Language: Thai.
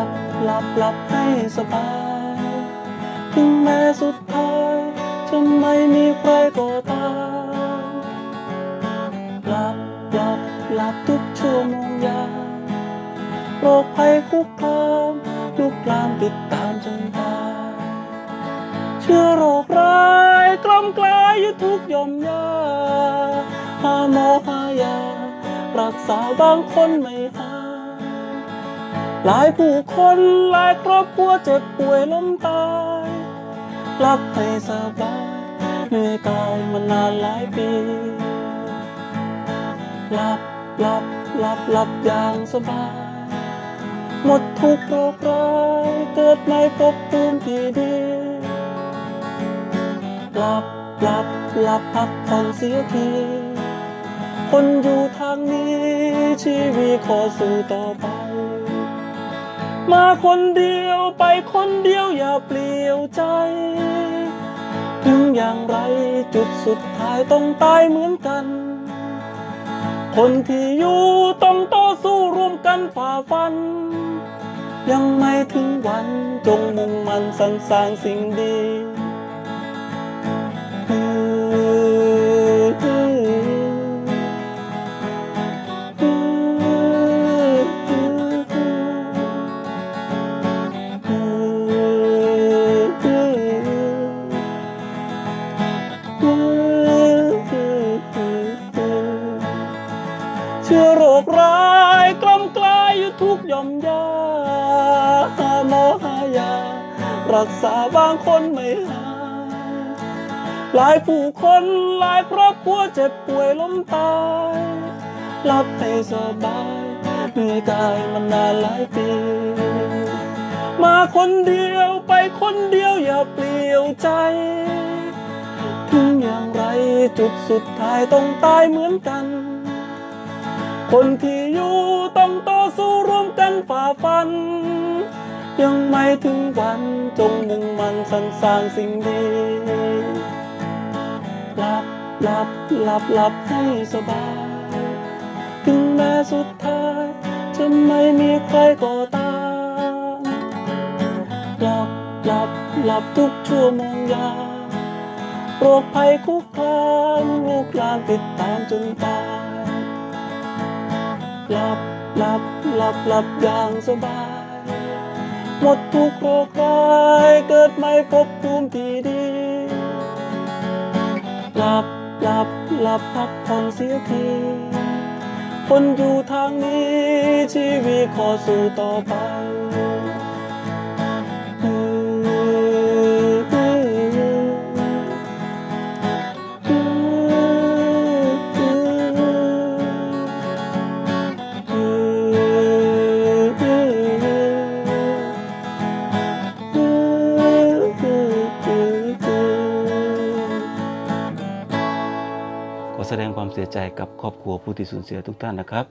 ับหลับหลับให้สบายถึงแม้สุดท้ายจะไม่มีใครก็ตามหลับหลับหลับทุกชั่วโมงยามโรคภัยคุกคามลุกลามติดตามจนตายเชื้อโรคร้ายกล้ำกลายอยู่ทุกย่อมยาหาหมอหายารักษาบางคนไม่หาย หลายผู้คนหลายครอบครัวเจ็บป่วยล้มตายรับให้สบายเหนื่อยกายมานานหลายปีหลับหลับหลับหลับอย่างสบาย หมดทุกโรคร้ายเกิดในภพภูมิที่ดีหลับหลับหลับพักผ่อนเสียทีคนอยู่ทางนี้ชีวิตขอสู้ต่อไป มาคนเดียวไปคนเดียวอย่าเปลี่ยวใจ ถึงอย่างไรจุดสุดท้ายต้องตายเหมือนกัน คนที่อยู่ต้องต่อสู้ร่วมกันฝ่าฟัน ยังไม่ถึงวันจงมุ่งมันสรรสร้างสิ่งดี เชื้อโรคร้ายกล้ำกลายอยู่ทุกย่อมยาหาหมอหายา รักษาบางคนไม่หายหลายผู้คนหลายครอบครัวเจ็บป่วยล้มตายรับให้สบายเหนื่อยกายมานานหลายปี มาคนเดียวไปคนเดียวอย่าเปลี่ยวใจ ถึงอย่างไรจุดสุดท้ายต้องตายเหมือนกัน คนที่อยู่ต้องต่อสู้ร่วมกันฝ่าฟัน ยังไม่ถึงวันจงมุ่งมันสรรสร้างสิ่งดีหลับหลับหลับหลับให้สบายถึงแม้สุดท้ายจะไม่มีใครก็ตามหลับหลับหลับทุกชั่วโมงยามโรคภัยคุกคามลูกหลานติดตามจนตาย หลับหลับหลับหลับอย่างสบาย หมดทุกโรคร้ายเกิดไม่พบภูมิที่ดีหลับหลับหลับพักผ่อนเสียที คนอยู่ทางนี้ชีวิตขอสู้ต่อไป แสดงความเสียใจกับครอบครัวผู้ที่สูญเสียทุกท่านนะครับ